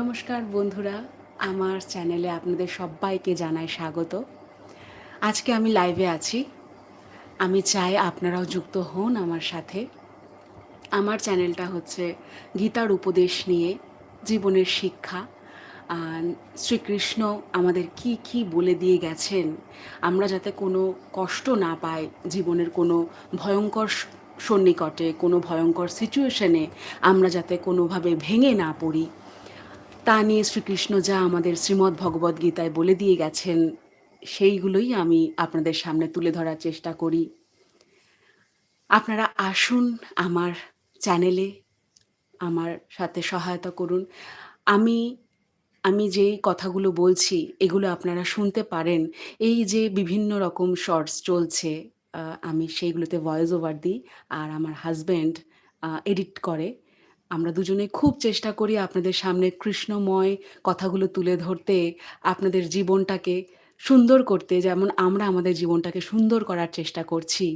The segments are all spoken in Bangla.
নমস্কার বন্ধুরা, আমার চ্যানেলে আপনাদের সবাইকে জানাই স্বাগত। আজকে আমি লাইভে আছি। আমি চাই আপনারাও যুক্ত হন আমার সাথে। আমার চ্যানেলটা হচ্ছে গীতার উপদেশ নিয়ে, জীবনের শিক্ষা। শ্রীকৃষ্ণ আমাদের কি কি বলে দিয়ে গেছেন, আমরা যাতে কোনো কষ্ট না পাই জীবনের কোনো ভয়ঙ্কর সন্নিকটে, কোনো ভয়ঙ্কর সিচুয়েশনে আমরা যাতে কোনোভাবে ভেঙে না পড়ি। তা নিয়ে শ্রীকৃষ্ণ যা আমাদের শ্রীমদ্ ভগবদ্ গীতায় বলে দিয়ে গেছেন, সেইগুলোই আমি আপনাদের সামনে তুলে ধরার চেষ্টা করি। আপনারা আসুন আমার চ্যানেলে, আমার সাথে সহায়তা করুন। আমি আমি যেই কথাগুলো বলছি, এগুলো আপনারা শুনতে পারেন। এই যে বিভিন্ন রকম শর্টস চলছে আমি সেইগুলোতে ভয়েস ওভার দিই, আর আমার হাজব্যান্ড এডিট করে। আমরা দুজনে খুব চেষ্টা করি আপনাদের সামনে কৃষ্ণময় কথাগুলো তুলে ধরতে, আপনাদের জীবনটাকে সুন্দর করতে, যেমন আমরা আমাদের জীবনটাকে সুন্দর করার চেষ্টা করছি,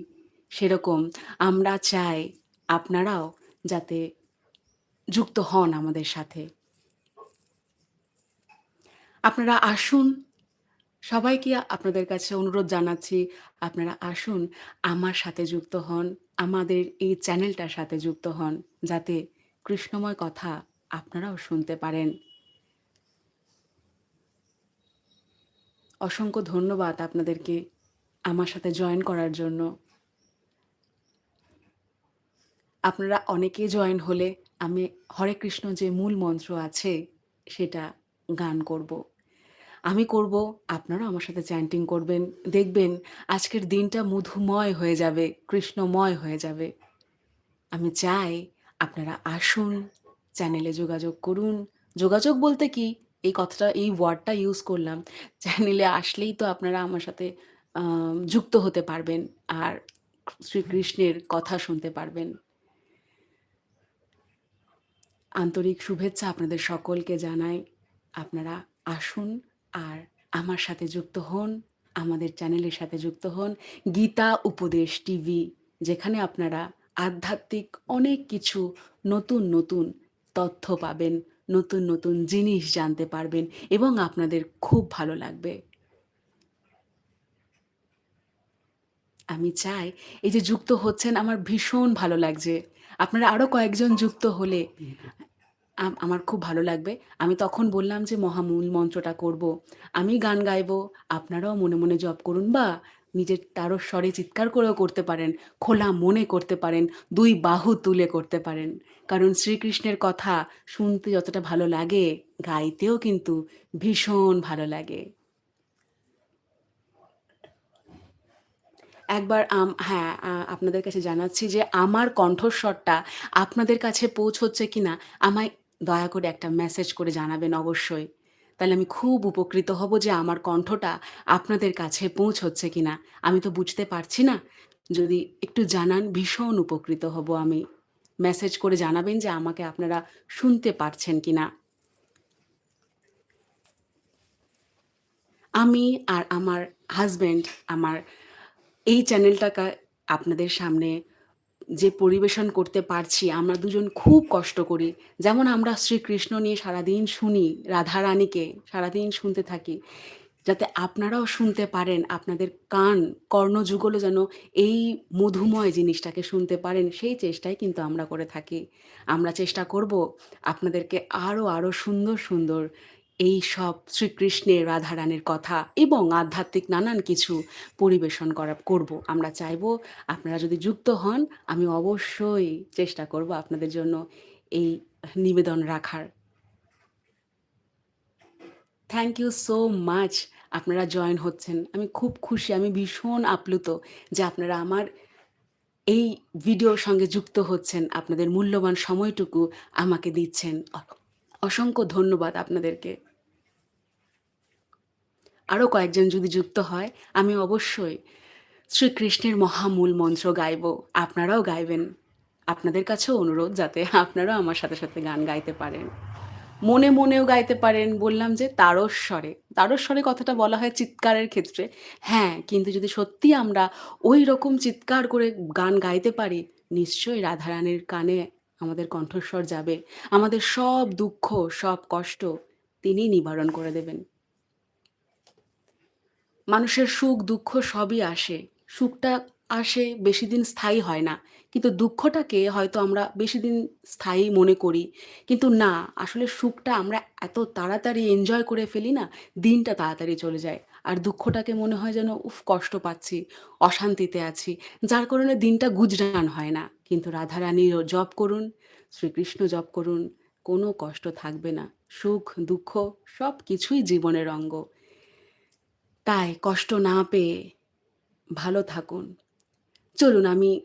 সেরকম আমরা চাই আপনারাও যাতে যুক্ত হন আমাদের সাথে। আপনারা আসুন, সবাইকে আপনাদের কাছে অনুরোধ জানাচ্ছি, আপনারা আসুন, আমার সাথে যুক্ত হন, আমাদের এই চ্যানেলটার সাথে যুক্ত হন, যাতে কৃষ্ণময় কথা আপনারাও শুনতে পারেন। অসংখ্য ধন্যবাদ আপনাদেরকে আমার সাথে জয়েন করার জন্য। আপনারা অনেকে জয়েন হলে আমি হরে কৃষ্ণ যে মূল মন্ত্র আছে সেটা গান করব। আমি করব, আপনারা আমার সাথে চ্যান্টিং করবেন, দেখবেন আজকের দিনটা মধুময় হয়ে যাবে, কৃষ্ণময় হয়ে যাবে। আমি চাই আপনারা আসুন চ্যানেলে যোগাযোগ করুন। যোগাযোগ বলতে কি? এই কথাটা, এই ওয়ার্ডটা ইউজ করলাম। চ্যানেলে আসলেই তো আপনারা আমার সাথে যুক্ত হতে পারবেন আর শ্রীকৃষ্ণের কথা শুনতে পারবেন। আন্তরিক শুভেচ্ছা আপনাদের সকলকে জানাই। আপনারা আসুন আর আমার সাথে যুক্ত হন, আমাদের চ্যানেলের সাথে যুক্ত হন। গীতা উপদেশ টিভি, যেখানে আপনারা আধ্যাত্মিক অনেক কিছু নতুন নতুন তথ্য পাবেন, নতুন নতুন জিনিস জানতে পারবেন এবং আপনাদের খুব ভালো লাগবে। আমি চাই এই যে যুক্ত হচ্ছেন, আমার ভীষণ ভালো লাগছে। আপনারা আরও কয়েকজন যুক্ত হলে আমার খুব ভালো লাগবে। আমি তখন বললাম যে, মহামূল মন্ত্রটা করব। আমি গান গাইবো, আপনারাও মনে মনে জপ করুন বা নিজের তারও স্বরে চিৎকার করেও করতে পারেন, খোলা মনে করতে পারেন, দুই বাহু তুলে করতে পারেন কারণ শ্রীকৃষ্ণের কথা শুনতে যতটা ভালো লাগে, গাইতেও কিন্তু ভীষণ ভালো লাগে একবার আম হ্যাঁ আপনাদের কাছে জানাচ্ছি যে আমার কণ্ঠস্বরটা আপনাদের কাছে পৌঁছচ্ছে কিনা, আমায় দয়া করে একটা মেসেজ করে জানাবেন অবশ্যই। তাহলে আমি খুব উপকৃত হব যে আমার কণ্ঠটা আপনাদের কাছে পৌঁছচ্ছে কিনা। আমি তো বুঝতে পারছি না। যদি একটু জানান, ভীষণ উপকৃত হব আমি। মেসেজ করে জানাবেন যে আমাকে আপনারা শুনতে পারছেন কিনা। আমি আর আমার হাজব্যান্ড আমার এই চ্যানেলটাকে আপনাদের সামনে যে পরিবেশন করতে পারছি, আমরা দুজন খুব কষ্ট করি। যেমন আমরা শ্রীকৃষ্ণ নিয়ে সারাদিন শুনি রাধারানীকে সারাদিন শুনতে থাকি। যাতে আপনারাও শুনতে পারেন, আপনাদের কান কর্ণযুগলও যেন এই মধুময় জিনিসটাকে শুনতে পারেন, সেই চেষ্টাই কিন্তু আমরা করে থাকি। আমরা চেষ্টা করব আপনাদেরকে আরও আরও সুন্দর সুন্দর এই সব শ্রীকৃষ্ণের রাধারানের কথা এবং আধ্যাত্মিক নানান কিছু পরিবেশন করা, করব। আমরা চাইব আপনারা যদি যুক্ত হন, আমি অবশ্যই চেষ্টা করব আপনাদের জন্য এই নিবেদন রাখার। থ্যাংক ইউ সো মাচ আপনারা জয়েন হচ্ছেন। আমি খুব খুশি, আমি ভীষণ আপ্লুত যে আপনারা আমার এই ভিডিওর সঙ্গে যুক্ত হচ্ছেন। আপনাদের মূল্যবান সময়টুকু আমাকে দিচ্ছেন। অসংখ্য ধন্যবাদ আপনাদেরকে। আরও কয়েকজন যদি যুক্ত হয়, আমি অবশ্যই শ্রীকৃষ্ণের মহামূল মন্ত্র গাইব। আপনারাও গাইবেন। আপনাদের কাছেও অনুরোধ যাতে আপনারাও আমার সাথে সাথে গান গাইতে পারেন। মনে মনেও গাইতে পারেন, বললাম যে তারস্বরে। তারস্বরে কথাটা বলা হয় চিৎকারের ক্ষেত্রে। হ্যাঁ কিন্তু যদি সত্যি আমরা ওই রকম চিৎকার করে গান গাইতে পারি, নিশ্চয়ই রাধারানীর কানে আমাদের কণ্ঠস্বর যাবে। আমাদের সব দুঃখ, সব কষ্ট তিনি নিবারণ করে দেবেন। মানুষের সুখ, দুঃখ সবই আসে। সুখটা আসে বেশি দিন স্থায়ী হয় না। কিন্তু দুঃখটাকে হয়তো আমরা বেশি দিন স্থায়ী মনে করি। কিন্তু না, আসলে সুখটা আমরা এত তাড়াতাড়ি এনজয় করে ফেলি না, দিনটা তাড়াতাড়ি চলে যায়। আর দুঃখটাকে মনে হয় যেন, উফ, কষ্ট পাচ্ছি, অশান্তিতে আছি। যার কারণে দিনটা গুজরান হয় না। কিন্তু রাধারানীর জপ করুন, শ্রীকৃষ্ণ জপ করুন, কোনো কষ্ট থাকবে না। সুখ, দুঃখ সব কিছুই জীবনের অঙ্গ। তাই কষ্ট না পেয়ে ভালো থাকুন। চলুন, আমি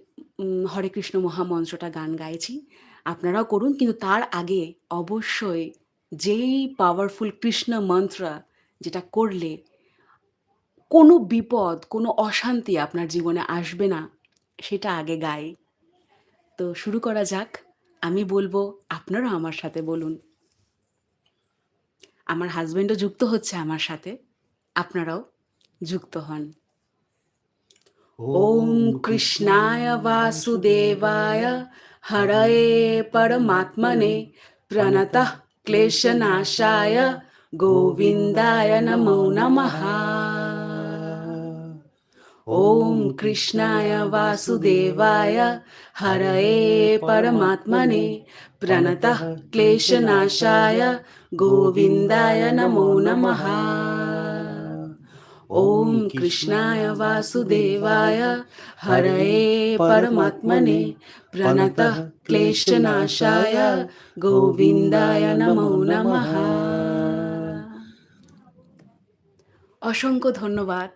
হরে কৃষ্ণ মহামন্ত্রটা গান গাইছি। আপনারাও করুন, কিন্তু তার আগে অবশ্যই যেই পাওয়ারফুল কৃষ্ণ মন্ত্র যেটা করলে কোনো বিপদ, কোনো অশান্তি আপনার জীবনে আসবে না, সেটা আগে গাই। তো শুরু করা যাক। আমি বলব, আপনারাও আমার সাথে বলুন। আমার হাজবেন্ডও যুক্ত হচ্ছে আমার সাথে। আপনারাও যুক্ত হন ॐ कृष्णाय वासुदेवाय हरये परमात्मने प्रणतः क्लेशनाशाय गोविन्दाय नमो नमः ॐ कृष्णाय वासुदेवाय हरये परमात्मने प्रणतः क्लेशनाशाय गोविन्दाय नमो नमः ॐ कृष्णाय वासुदेवाय हरये परमात्मने प्रणतः क्लेशनाशाय গোবিন্দায় নমো নমঃ অসংখ্য ধন্যবাদ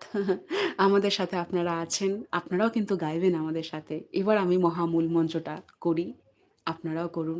আমাদের সাথে আপনারা আছেন আপনারাও কিন্তু গাইবেন আমাদের সাথে এবার আমি মহামূল মঞ্চটা করি আপনারাও করুন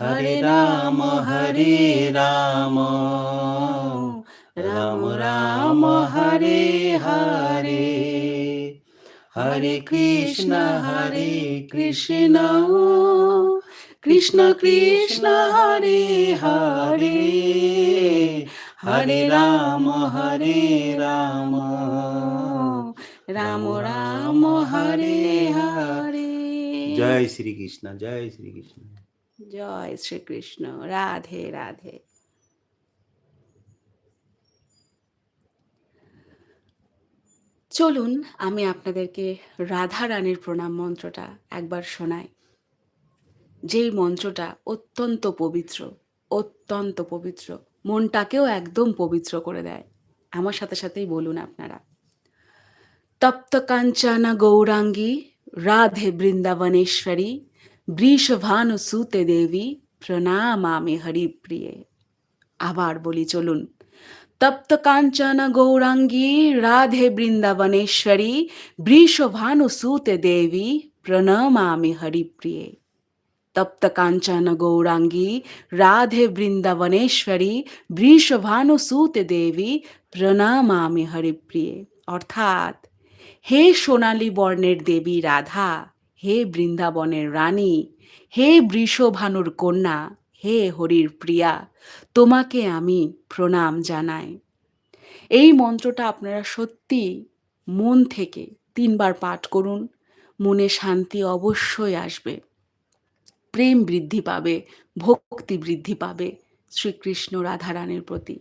হরে রাম হরে রাম। রাম রাম হরে হরে। হরে কৃষ্ণ হরে কৃষ্ণ। কৃষ্ণ কৃষ্ণ হরে হরে। হরে রাম হরে রাম। রাম রাম হরে হরে। জয় শ্রীকৃষ্ণ জয় শ্রীকৃষ্ণ। জয় শ্রীকৃষ্ণ। রাধে রাধে। চলুন, আমি আপনাদেরকে রাধা রানীর প্রণাম মন্ত্রটা একবার শোনাই। যেই মন্ত্রটা অত্যন্ত পবিত্র অত্যন্ত পবিত্র, মনটাকেও একদম পবিত্র করে দেয়। আমার সাথে সাথেই বলুন আপনারা। তপ্ত কাঞ্চনা গৌরাঙ্গী, রাধে বৃন্দাবনেশ্বরী বৃষভানু সুতে দেবী, প্রণামামি হরিপ্রিয়ে। আবার বলি, চলুন। তপ্ত কাঞ্চন গৌরাঙ্গী, রাধে বৃন্দাবনেশ্বরী বৃষভানু সুতে দেবী, প্রণমামি হরিপ্রিয়ে। তপ্ত কাঞ্চন গৌরাঙ্গী, রাধে বৃন্দাবনেশ্বরী বৃষভানু সুতে দেবী, প্রণমামি হরিপ্রিয়ে। অর্থাৎ, হে সোনালী বর্ণের দেবী রাধা হে বৃন্দাবনের রানী, হে বৃষভানুর কন্যা, হে হরির প্রিয়া, তোমাকে আমি প্রণাম জানাই। এই মন্ত্রটা আপনারা সত্যি মন থেকে তিনবার পাঠ করুন, মনে শান্তি অবশ্যই আসবে। প্রেম বৃদ্ধি পাবে, ভক্তি বৃদ্ধি পাবে শ্রীকৃষ্ণ রাধারানীর প্রতি।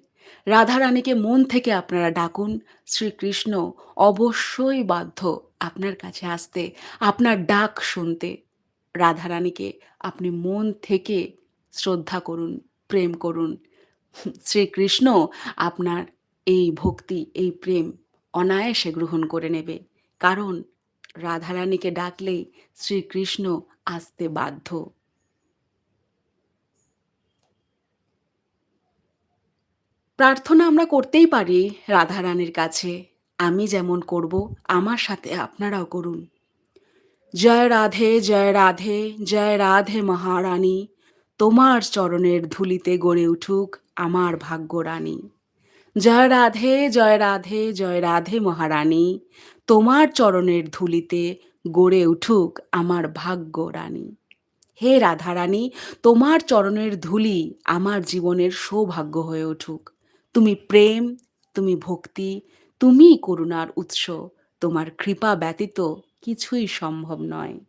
রাধারানীকে মন থেকে আপনারা ডাকুন, শ্রীকৃষ্ণ অবশ্যই বাধ্য আপনার কাছে আসতে, আপনার ডাক শুনতে। রাধারানীকে আপনি মন থেকে শ্রদ্ধা করুন, প্রেম করুন। শ্রীকৃষ্ণ আপনার এই ভক্তি, এই প্রেম অনায়াসে গ্রহণ করে নেবে। কারণ রাধারানীকে ডাকলেই শ্রীকৃষ্ণ আসতে বাধ্য। প্রার্থনা আমরা করতেই পারি রাধারানীর কাছে। আমি যেমন করব, আমার সাথে আপনারাও করুন। জয় রাধে জয় রাধে জয় রাধে মহারানী। তোমার চরণের ধুলিতে গড়ে উঠুক আমার ভাগ্য রানী। জয় রাধে জয় রাধে জয় রাধে মহারানী। তোমার চরণের ধুলিতে গড়ে উঠুক আমার ভাগ্য রানী। হে রাধারানী, তোমার চরণের ধুলি আমার জীবনের সৌভাগ্য হয়ে উঠুক। তুমি প্রেম, তুমি ভক্তি, তুমিই করুণার উৎস, তোমার কৃপা ব্যতীত কিছুই সম্ভব নয়।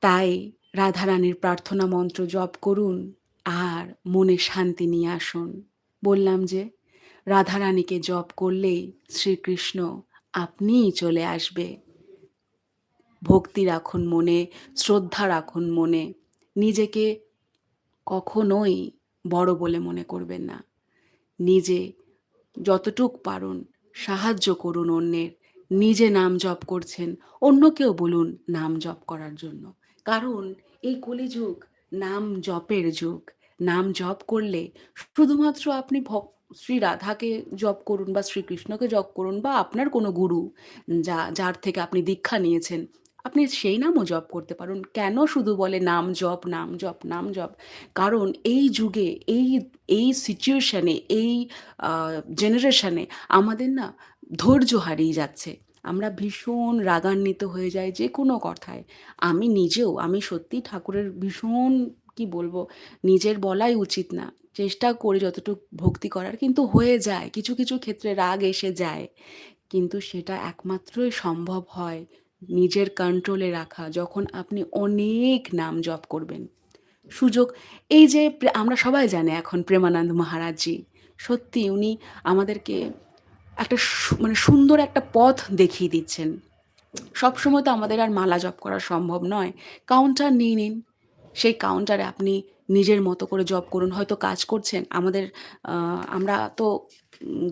তাই রাধারানীর প্রার্থনা মন্ত্র জপ করুন আর মনে শান্তি নিয়ে আসুন। বললাম যে, রাধারানীকে জপ করলেই শ্রীকৃষ্ণ আপনিই চলে আসবে। ভক্তি রাখুন মনে, শ্রদ্ধা রাখুন মনে, নিজেকে কখনোই বড় বলে মনে করবেন না। নিজে যতটুক পারুন, সাহায্য করুন অন্যের। নিজে নাম জপ করছেন, অন্যকেও বলুন নাম জপ করার জন্য। কারণ এই কলিযুগ নাম জপের যুগ। নাম জপ করলে শুধুমাত্র আপনি শ্রী রাধাকে জপ করুন বা শ্রীকৃষ্ণকে জপ করুন বা আপনার কোনো গুরু যা, যার থেকে আপনি দীক্ষা নিয়েছেন আপনি সেই নামও জপ করতে পারুন। কেন শুধু বলে নাম জপ নাম জপ নাম জপ? কারণ এই যুগে, এই এই সিচুয়েশানে এই জেনারেশানে আমাদের না ধৈর্য হারিয়ে যাচ্ছে। আমরা ভীষণ রাগান্বিত হয়ে যাই যে কোনো কথায়। আমি নিজেও, আমি সত্যি ঠাকুরের ভীষণ, কি বলব, নিজের বলাই উচিত না। চেষ্টা করি যতটুকু ভক্তি করার, কিন্তু হয়ে যায়। কিছু কিছু ক্ষেত্রে রাগ এসে যায়। কিন্তু সেটা একমাত্রই সম্ভব হয়। নিজের কন্ট্রোলে রাখা, যখন আপনি অনেক নাম জপ করবেন। সুযোগ, এই যে আমরা সবাই জানি এখন প্রেমানন্দ মহারাজজি, সত্যি উনি আমাদেরকে একটা মানে সুন্দর একটা পথ দেখিয়ে দিচ্ছেন। সবসময় তো আমাদের আর মালা জপ করা সম্ভব নয়। কাউন্টার নিয়ে নিন। সেই কাউন্টারে আপনি নিজের মতো করে জব করুন। হয়তো কাজ করছেন। আমাদের আমরা তো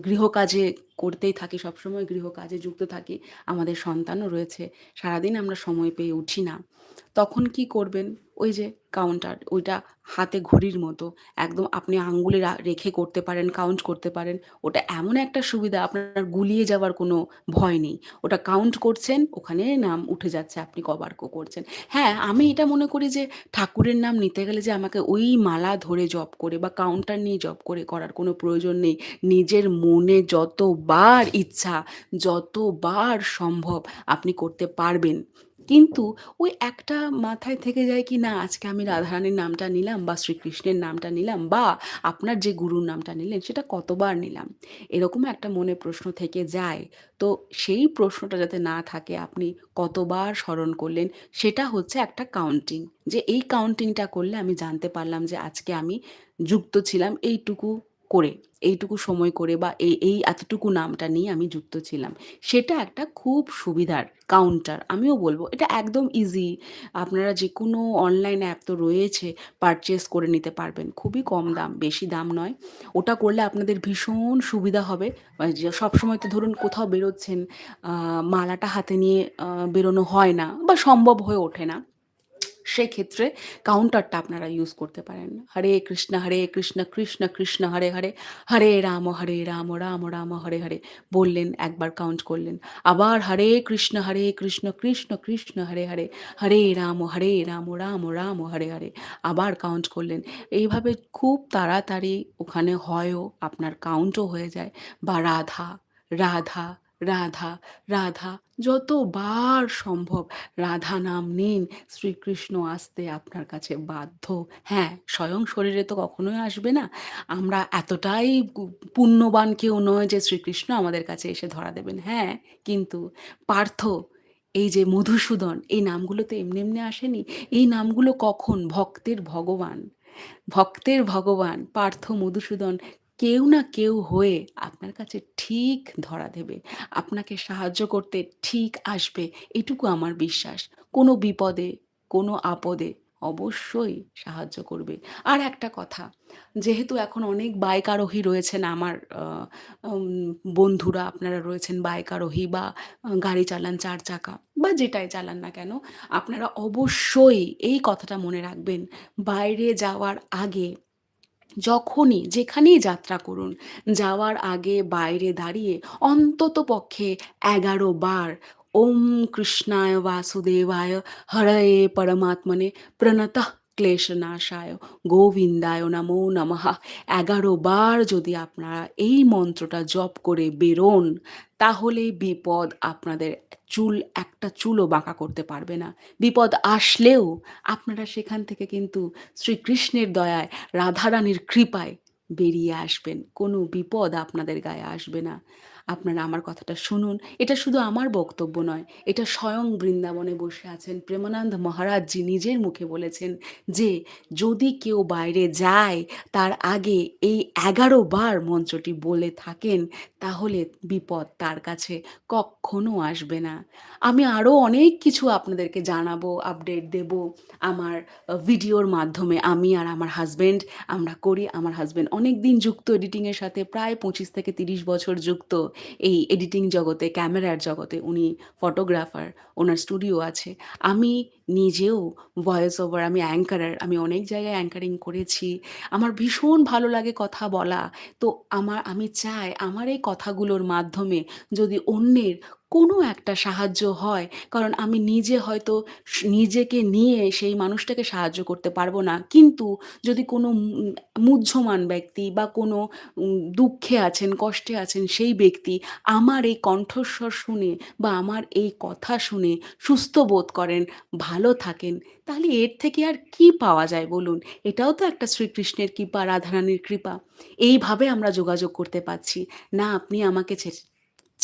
গৃহকাজে করতেই থাকি, সবসময় গৃহকাজে যুক্ত থাকি, আমাদের সন্তানও রয়েছে, সারাদিন আমরা সময় পেয়ে উঠি না। তখন কি করবেন? ওই যে কাউন্টার ওইটা হাতে ঘড়ির মতো একদম আপনি আঙ্গুলে রেখে করতে পারেন, কাউন্ট করতে পারেন। ওটা এমন একটা সুবিধা আপনার গুলিয়ে যাওয়ার কোনো ভয় নেই। ওটা কাউন্ট করছেন, ওখানে নাম উঠে যাচ্ছে আপনি কবার করছেন। হ্যাঁ, আমি এটা মনে করি যে ঠাকুরের নাম নিতে গেলে যে আমাকে ওই মালা ধরে জপ করে বা কাউন্টার নিয়ে জপ করে করার কোনো প্রয়োজন নেই। নিজের মনে যতবার ইচ্ছা, যতবার সম্ভব আপনি করতে পারবেন। কিন্তু ওই একটা মাথায় থেকে যায় কি, না, আজকে আমি রাধারানীর নামটা নিলাম বা শ্রীকৃষ্ণের নামটা নিলাম বা আপনার যে গুরুর নামটা নিলেন সেটা কতবার নিলাম? এরকম একটা মনে প্রশ্ন থেকে যায়। তো সেই প্রশ্নটা যাতে না থাকে, আপনি কতবার স্মরণ করলেন, সেটা হচ্ছে একটা কাউন্টিং। যে এই কাউন্টিংটা করলে আমি জানতে পারলাম যে আজকে আমি যুক্ত ছিলাম, এইটুকু করে, এইটুকু সময় করে বা এই, এই এতটুকু নামটা নিয়ে আমি যুক্ত ছিলাম। সেটা একটা খুব সুবিধার কাউন্টার। আমিও বলব এটা একদম ইজি। আপনারা যে কোনো অনলাইন অ্যাপ তো রয়েছে, পারচেস করে নিতে পারবেন। খুবই কম দাম, বেশি দাম নয়। ওটা করলে আপনাদের ভীষণ সুবিধা হবে। মানে সবসময় তো ধরুন কোথাও বেরোচ্ছেন, মালাটা হাতে নিয়ে বেরোনো হয় না বা সম্ভব হয়ে ওঠে না। সেক্ষেত্রে কাউন্টারটা আপনারা ইউজ করতে পারেন। হরে কৃষ্ণ, হরে কৃষ্ণ, কৃষ্ণ কৃষ্ণ হরে হরে, হরে রাম, হরে রাম, রাম রাম হরে হরে বললেন, একবার কাউন্ট করলেন। আবার হরে কৃষ্ণ, হরে কৃষ্ণ, কৃষ্ণ কৃষ্ণ হরে হরে, হরে রাম, হরে রাম, রাম রাম হরে হরে আবার কাউন্ট করলেন। এইভাবে খুব তাড়াতাড়ি ওখানে হয়ও, আপনার কাউন্টও হয়ে যায় বা রাধা, রাধা, রাধা, রাধা যতবার সম্ভব রাধা নাম নিন, শ্রীকৃষ্ণ আসতে আপনার কাছে বাধ্য। হ্যাঁ, স্বয়ং শরীরে তো কখনোই আসবে না। আমরা এতটাই পুণ্যবান কেউ নয় যে শ্রীকৃষ্ণ আমাদের কাছে এসে ধরা দেবেন। হ্যাঁ, কিন্তু পার্থ, এই যে মধুসূদন এই নামগুলো তো এমনি, এমনি আসেনি। এই নামগুলো কখন? ভক্তের ভগবান, ভক্তের ভগবান পার্থ মধুসূদন কেউ না কেউ হয়ে আপনার কাছে ঠিক ধরা দেবে। আপনাকে সাহায্য করতে ঠিক আসবে। এটুকু আমার বিশ্বাস। কোনো বিপদে, কোনো আপদে অবশ্যই সাহায্য করবে। আর একটা কথা, যেহেতু এখন অনেক বাইক আরোহী রয়েছেন আমার বন্ধুরা আপনারা রয়েছেন বাইক আরোহী বা গাড়ি চালান চার চাকা বা যেটাই চালান না কেন, আপনারা অবশ্যই এই কথাটা মনে রাখবেন, বাইরে যাওয়ার আগে যখনই যেখানেই যাত্রা করুন, যাওয়ার আগে বাইরে দাঁড়িয়ে অন্তত পক্ষে এগারো বার ওম কৃষ্ণায় বাসুদেবায় হরয়ে পরমাত্মনে প্রণত ক্লেশনাশায় গোবিন্দায় নমো নমঃ। ১১ বার যদি আপনারা এই মন্ত্রটা জপ করে বেরোন, তাহলে বিপদ আপনাদের চুল একটা চুলও বাঁকা করতে পারবে না। বিপদ আসলেও আপনারা সেখান থেকে কিন্তু শ্রীকৃষ্ণের দয়ায়, রাধারানীর কৃপায় বেরিয়ে আসবেন। কোনো বিপদ আপনাদের গায়ে আসবে না। আপনারা আমার কথাটা শুনুন। এটা শুধু আমার বক্তব্য নয়, এটা স্বয়ং বৃন্দাবনে বসে আছেন প্রেমানন্দ মহারাজজি নিজের মুখে বলেছেন যে, যদি কেউ বাইরে যায় তার আগে এই ১১ বার মন্ত্রটি বলে থাকেন, তাহলে বিপদ তার কাছে কক্ষনো আসবে না। আমি আরও অনেক কিছু আপনাদেরকে জানাব, আপডেট দেব আমার ভিডিওর মাধ্যমে। আমি আর আমার হাজব্যান্ড আমরা করি। আমার হাজব্যান্ড অনেক দিন যুক্ত এডিটিংয়ের সাথে প্রায় ২৫ থেকে ৩০ বছর যুক্ত এই এডিটিং জগতে, ক্যামেরার জগতে। উনি ফটোগ্রাফার, ওনার স্টুডিও আছে। আমি নিজেও ভয়েস ওভার, আমি অ্যাঙ্কারার, আমি অনেক জায়গায় অ্যাঙ্কারিং করেছি। আমার ভীষণ ভালো লাগে কথা বলা। তো আমার আমি চাই আমার এই কথাগুলোর মাধ্যমে যদি অন্যের কোনো একটা সাহায্য হয়, কারণ আমি নিজে হয়তো নিজেকে নিয়ে সেই মানুষটাকে সাহায্য করতে পারব না। কিন্তু যদি কোনো মুহ্যমান ব্যক্তি বা কোনো দুঃখে আছেন, কষ্টে আছেন সেই ব্যক্তি আমার এই কণ্ঠস্বর শুনে বা আমার এই কথা শুনে সুস্থ বোধ করেন, ভালো থাকেন, তাহলে এর থেকে আর কি পাওয়া যায় বলুন? এটাও তো একটা শ্রীকৃষ্ণের কৃপা, রাধারানীর কৃপা। এইভাবে আমরা যোগাযোগ করতে পারছি। না আপনি আমাকে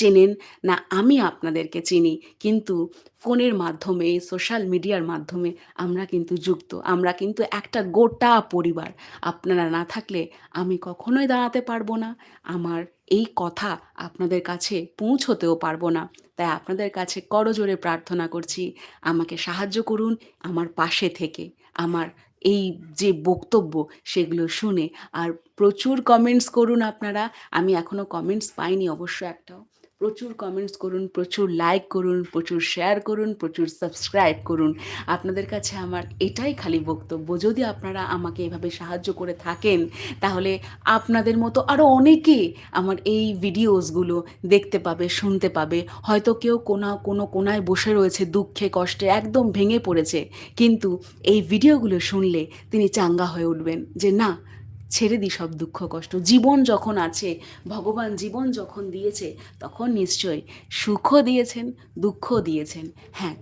চেনেন, না আমি আপনাদেরকে চিনি। কিন্তু ফোনের মাধ্যমে, সোশ্যাল মিডিয়ার মাধ্যমে আমরা কিন্তু যুক্ত। আমরা কিন্তু একটা গোটা পরিবার। আপনারা না থাকলে আমি কখনোই দাঁড়াতে পারব না। আমার এই কথা আপনাদের কাছে পৌঁছতেও পারব না। তাই আপনাদের কাছে করজোরে প্রার্থনা করছি, আমাকে সাহায্য করুন আমার পাশে থেকে। আমার এই যে বক্তব্য সেগুলো শুনে আর প্রচুর কমেন্টস করুন আপনারা। আমি এখনও কমেন্টস পাইনি অবশ্য একটাও। প্রচুর কমেন্টস করুন, প্রচুর লাইক করুন, প্রচুর শেয়ার করুন, প্রচুর সাবস্ক্রাইব করুন। আপনাদের কাছে আমার এটাই খালি বক্তব্য, যদি আপনারা আমাকে এভাবে সাহায্য করে থাকেন, তাহলে আপনাদের মতো আরও অনেকে আমার এই ভিডিওসগুলো দেখতে পাবে, শুনতে পাবে। হয়তো কেউ কোনা, কোনো কোনায় বসে রয়েছে, দুঃখে, কষ্টে, একদম ভেঙে পড়েছে। কিন্তু এই ভিডিওগুলো শুনলে তিনি চাঙ্গা হয়ে উঠবেন যে না ছেড়ে দিই সব দুঃখ, কষ্ট। জীবন যখন আছে, ভগবান জীবন যখন দিয়েছে, তখন নিশ্চয়ই সুখও দিয়েছেন, দুঃখও দিয়েছেন। হ্যাঁ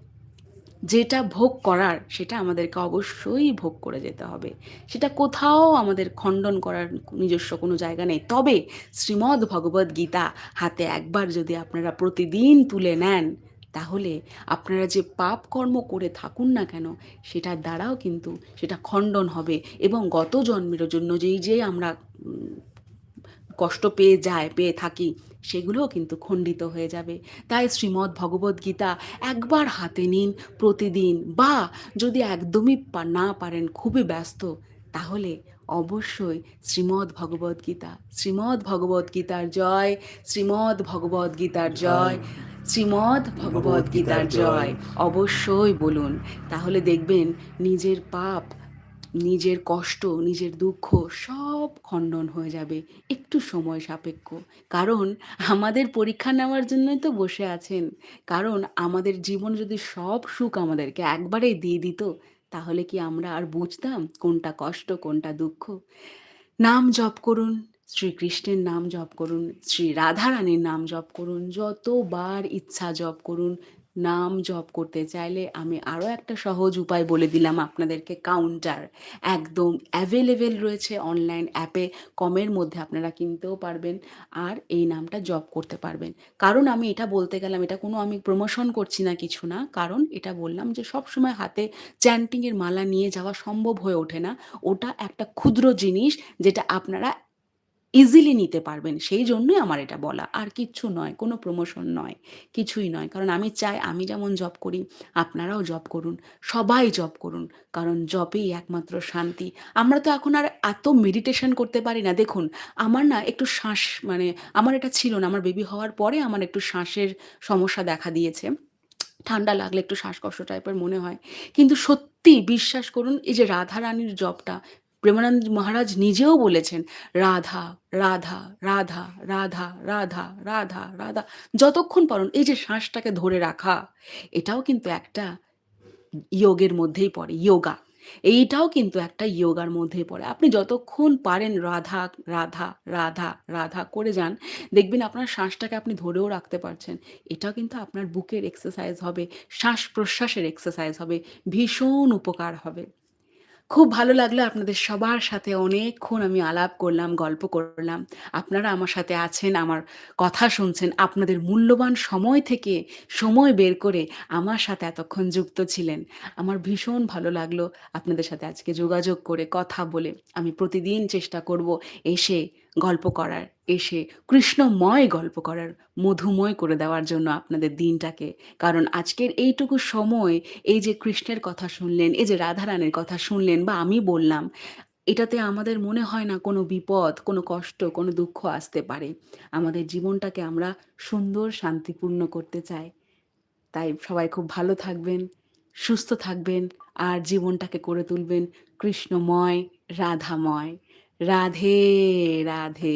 যেটা ভোগ করার, সেটা আমাদেরকে অবশ্যই ভোগ করে যেতে হবে। সেটা কোথাও আমাদের খণ্ডন করার নিজস্ব কোনো জায়গা নেই। তবে শ্রীমদ্ ভগবদ্ গীতা হাতে একবার যদি আপনারা প্রতিদিন তুলে নেন তাহলে আপনারা যে পাপ কর্ম করে থাকুন না কেন, সেটার দ্বারাও কিন্তু সেটা খণ্ডন হবে এবং গত জন্মের জন্য যেই যে আমরা কষ্ট পেয়ে যায়, পেয়ে থাকি, সেগুলোও কিন্তু খণ্ডিত হয়ে যাবে। তাই শ্রীমদ্ ভগবদ্গীতা একবার হাতে নিন প্রতিদিন বা যদি একদমই না পারেন, খুবই ব্যস্ত, তাহলে অবশ্যই শ্রীমদ্ ভগবদ্গীতা শ্রীমদ্ ভগবদ্গীতার জয়, শ্রীমদ্ ভগবদ্গীতার জয়। শ্রীমদ্ ভগবদ্গীতার জয়। অবশ্যই বলুন। তাহলে দেখবেন নিজের পাপ, নিজের কষ্ট, নিজের দুঃখ সব খণ্ডন হয়ে যাবে একটু সময় সাপেক্ষ। কারণ আমাদের পরীক্ষা নেওয়ার জন্যই তো বসে আছেন। কারণ আমাদের জীবন যদি সব সুখ আমাদেরকে একবারেই দিয়ে দিত, তাহলে কি আমরা আর বুঝতাম কোনটা কষ্ট, কোনটা দুঃখ? নাম জপ করুন শ্রীকৃষ্ণের নাম জপ করুন, শ্রী রাধারানীর নাম জপ করুন, যতবার ইচ্ছা জপ করুন, নাম জপ করতে চাইলে আমি আরও একটা সহজ উপায় বলে দিলাম আপনাদেরকে কাউন্টার একদম অ্যাভেলেবেল রয়েছে অনলাইন অ্যাপে কমের মধ্যে আপনারা কিনতেও পারবেন আর এই নামটা জপ করতে পারবেন। কারণ আমি এটা বলতে গেলাম, এটা কোনো আমি প্রমোশন করছি না, কিছু না, কারণ এটা বললাম যে সব সময় হাতে চ্যান্টিংয়ের মালা নিয়ে যাওয়া সম্ভব হয়ে ওঠে না। ওটা একটা ক্ষুদ্র জিনিস যেটা আপনারা ইজিলি নিতে পারবেন। সেই জন্যই আমার এটা বলা। আর কিচ্ছু নয়, কোনো প্রমোশন নয়, কিছুই নয়। কারণ আমি চাই আমি যেমন জব করি, আপনারাও জব করুন, সবাই জব করুন। কারণ জবেই একমাত্র শান্তি। আমরা তো এখন আর এত মেডিটেশন করতে পারি না। দেখুন, আমার না একটু শ্বাস মানে আমার এটা ছিল না। আমার বেবি হওয়ার পরে আমার একটু শ্বাসের সমস্যা দেখা দিয়েছে। ঠান্ডা লাগলে একটু শ্বাসকষ্ট টাইপের মনে হয়। কিন্তু সত্যি বিশ্বাস করুন, এই যে রাধা রানীর জবটা প্রেমানন্দ মহারাজ নিজেও বলেছেন, রাধা রাধা রাধা রাধা রাধা রাধা রাধা, যতক্ষণ পারুন এই যে শ্বাসটাকে ধরে রাখা, এটাও কিন্তু একটা যোগের মধ্যেই পড়ে যোগা এইটাও কিন্তু একটা যোগার মধ্যেই পড়ে। আপনি যতক্ষণ পারেন রাধা রাধা রাধা রাধা করে যান, দেখবেন আপনার শ্বাসটাকে আপনি ধরেও রাখতে পারছেন। এটাও কিন্তু আপনার বুকের এক্সারসাইজ হবে, শ্বাস প্রশ্বাসের এক্সারসাইজ হবে, ভীষণ উপকার হবে। খুব ভালো লাগল আপনাদের সবার সাথে অনেকক্ষণ আমি আলাপ করলাম, গল্প করলাম। আপনারা আমার সাথে আছেন, আমার কথা শুনছেন, আপনাদের মূল্যবান সময় থেকে সময় বের করে আমার সাথে এতক্ষণ যুক্ত ছিলেন। আমার ভীষণ ভালো লাগল আপনাদের সাথে আজকে যোগাযোগ করে কথা বলে। আমি প্রতিদিন চেষ্টা করব এসে গল্প করার, এসে কৃষ্ণময় গল্প করার, মধুময় করে দেওয়ার জন্য আপনাদের দিনটাকে। কারণ আজকের এইটুকু সময় এই যে কৃষ্ণের কথা শুনলেন, এই যে রাধারানের কথা শুনলেন বা আমি বললাম, এটাতে আমাদের মনে হয় না কোনো বিপদ, কোনো কষ্ট, কোনো দুঃখ আসতে পারে। আমাদের জীবনটাকে আমরা সুন্দর, শান্তিপূর্ণ করতে চাই। তাই সবাই খুব ভালো থাকবেন, সুস্থ থাকবেন, আর জীবনটাকে করে তুলবেন কৃষ্ণময়, রাধাময়। রাধে রাধে।